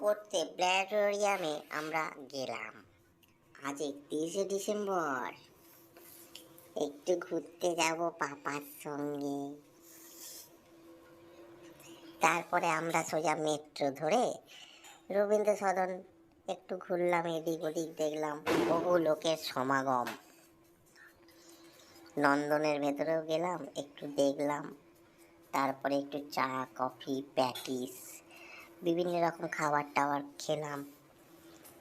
করতে প্ল্যানেটোরিয়ামে আমরা গেলাম। আজ একত্রিশে ডিসেম্বর। একটু ঘুরতে যাব পাপার সঙ্গে। তারপরে আমরা সোজা মেট্রো ধরে রবীন্দ্র সদন একটু ঘুরলাম, এদিক ওদিক দেখলাম বহু লোকের সমাগম। নন্দনের ভেতরেও গেলাম, একটু দেখলাম, তারপরে একটু চা, কফি, প্যাটিস। বিভিন্ন রকম খাবার টাবার খেলাম।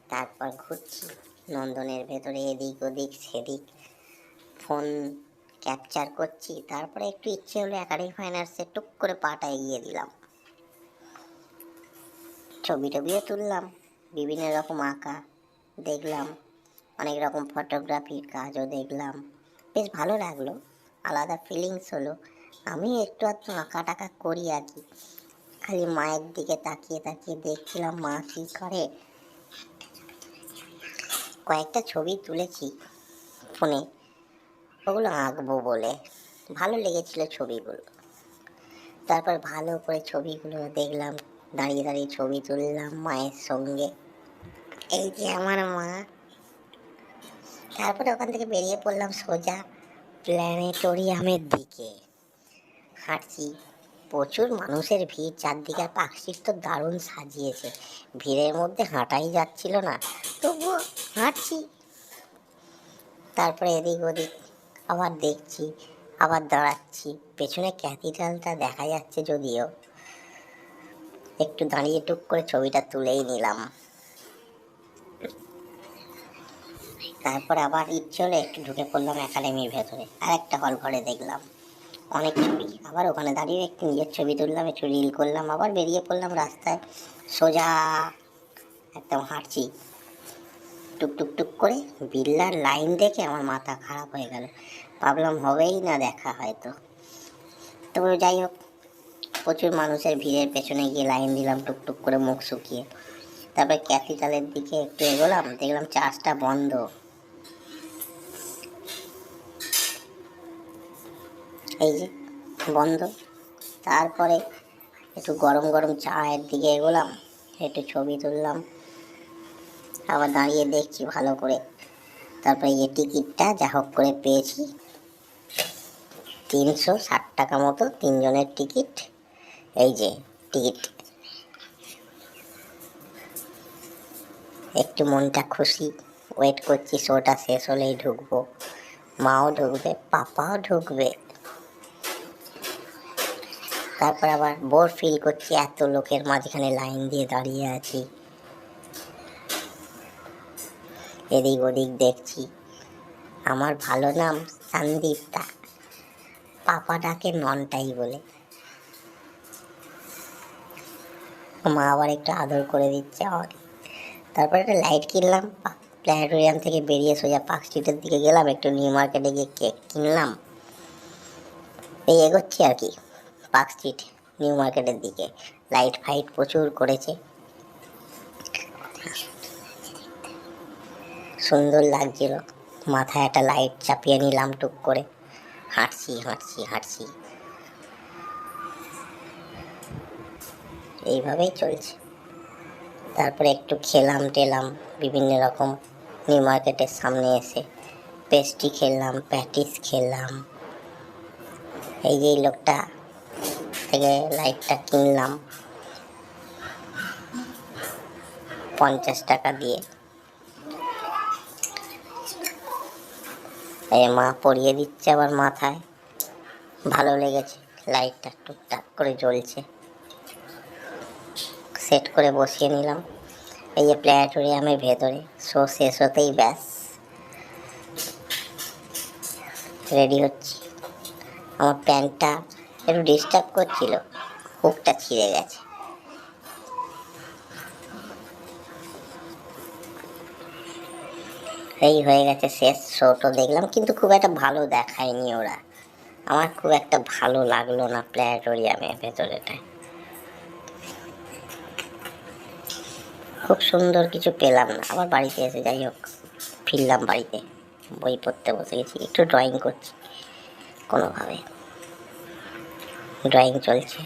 তারপর ঘুরছি নন্দনের ভেতরে এদিক ওদিক, সেদিক। ফোন ক্যাপচার করছি, তারপরে একটু ইচ্ছে হলো একাডেমি ফাইন্যান্সে টুক করে পাটা এগিয়ে দিলাম। ছবি টবিও তুললাম, বিভিন্ন রকম আঁকা দেখলাম, অনেক রকম ফটোগ্রাফির কাজও দেখলাম। বেশ ভালো লাগল, আলাদা ফিলিংস হলো। আমি একটু আধটু আঁকা টাকা করি আর কি। খালি মায়ের দিকে তাকিয়ে তাকিয়ে দেখছিলাম মা কী করে। কয়েকটা ছবি তুলেছি ফোনে, ওগুলো আঁকবো বলে। ভালো লেগেছিল ছবিগুলো। তারপর ভালো করে ছবিগুলো দেখলাম, দাঁড়িয়ে দাঁড়িয়ে ছবি তুললাম মায়ের সঙ্গে। এই যে আমার মা। তারপরে ওখান থেকে বেরিয়ে পড়লাম সোজা প্ল্যানেটোরিয়ামের দিকে। হাঁটছি। প্রচুর মানুষের ভিড়, চারদিকে আর তো দারুণ সাজিয়েছে। ভিড়ের মধ্যে হাঁটাই যাচ্ছিল না, তবুও হাঁটছি। তারপরে এদিক ওদিক আবার দেখছি, আবার দাঁড়াচ্ছি, পেছনে ক্যাথিড্রালটা দেখা যাচ্ছে যদিও। একটু দাঁড়িয়ে টুক করে ছবিটা তুলেই নিলাম। তারপর আবার ইচ্ছে হলে একটু ঢুকে পড়লাম একাডেমির ভেতরে আর একটা হল ঘরে দেখলাম। অনেক ছবি। আবার ওখানে দাঁড়িয়ে একটু নিজের ছবি তুললাম, একটু রিল করলাম, আবার বেরিয়ে পড়লাম রাস্তায়। সোজা একদম হাঁটছি। টুক টুক টুক করে বিল্লার লাইন দেখে আমার মাথা খারাপ হয়ে গেল। ভাবলাম হবেই না দেখা হয়তো। তবে যাই হোক, প্রচুর মানুষের ভিড়ের পেছনে গিয়ে লাইন দিলাম, টুকটুক করে মুখ শুকিয়ে। তারপরে ক্যাপিটালের দিকে একটু এগোলাম, দেখলাম চার্জটা বন্ধ। এই যে, বন্ধ। তারপরে একটু গরম গরম চায়ের দিকে এগোলাম, একটু ছবি তুললাম। আবার দাঁড়িয়ে দেখছি ভালো করে। তারপরে এই টিকিটটা যা হোক করে পেয়েছি। তিনশো ষাট টাকা মতো তিনজনের টিকিট। এই যে, টিকিট। একটু মনটা খুশি। ওয়েট করছি, শোটা শেষ হলেই ঢুকবো। মাও ঢুকবে, পাপাও ঢুকবে। তারপর আবার বোর ফিল করছি, এত লোকের মাঝখানে লাইন দিয়ে দাঁড়িয়ে আছি। এদিক ওদিক দেখছি। আমার ভালো নাম সন্দীপদা। পাপা ডাকে ননটাই বলে। মা আবার একটু আদর করে দিচ্ছে আমাকে। তারপর একটা লাইট কিনলাম প্ল্যানেটোরিয়াম থেকে বেরিয়ে সোজা পার্ক স্ট্রিটের দিকে গেলাম, একটু নিউ মার্কেটে গিয়ে কেক কিনলাম। এই এগোচ্ছি আর কি। পার্ক স্ট্রিট, নিউ মার্কেটের দিকে। লাইট ফাইট প্রচুর করেছে। সুন্দর লাগছিল। মাথায় একটা লাইট চাপিয়ে নিলাম টুক করে। হাঁটছি হাঁটছি হাঁটছি। এইভাবেই চলছে। তারপরে একটু খেলাম টেলাম বিভিন্ন রকম। নিউ মার্কেটের সামনে এসে পেস্ট্রি খেললাম, প্যাটিস খেললাম। এই যে লোকটা থেকে লাইটটা কিনলাম। পঞ্চাশ টাকা দিয়ে। এই মা পরিয়ে দিচ্ছে আবার মাথায়। ভালো লেগেছে, লাইটটা টুকটাক করে জ্বলছে। সেট করে বসিয়ে নিলাম। এই যে প্ল্যানেটোরিয়ামের ভেতরে, শো শেষ হতেই ব্যাস। রেডি হচ্ছি। আমার প্যান্টটা একটু ডিস্টার্ব করছিল? হুকটা ছিঁড়ে গেছে। এই হয়ে গেছে শেষ শোটো দেখলাম, কিন্তু খুব একটা ভালো দেখায়নি ওরা। আমার খুব একটা ভালো লাগল না প্ল্যানেটোরিয়ামের ভেতরেটায় খুব সুন্দর কিছু পেলাম না। আবার বাড়িতে এসে যাই হোক, ফিরলাম বাড়িতে। বই পড়তে বসে গেছি, একটু ড্রয়িং করছি কোনোভাবে। ড্রয়িং চলছে।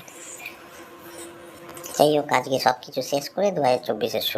যাই হোক আজকে সব কিছু শেষ করে দু হাজার চব্বিশের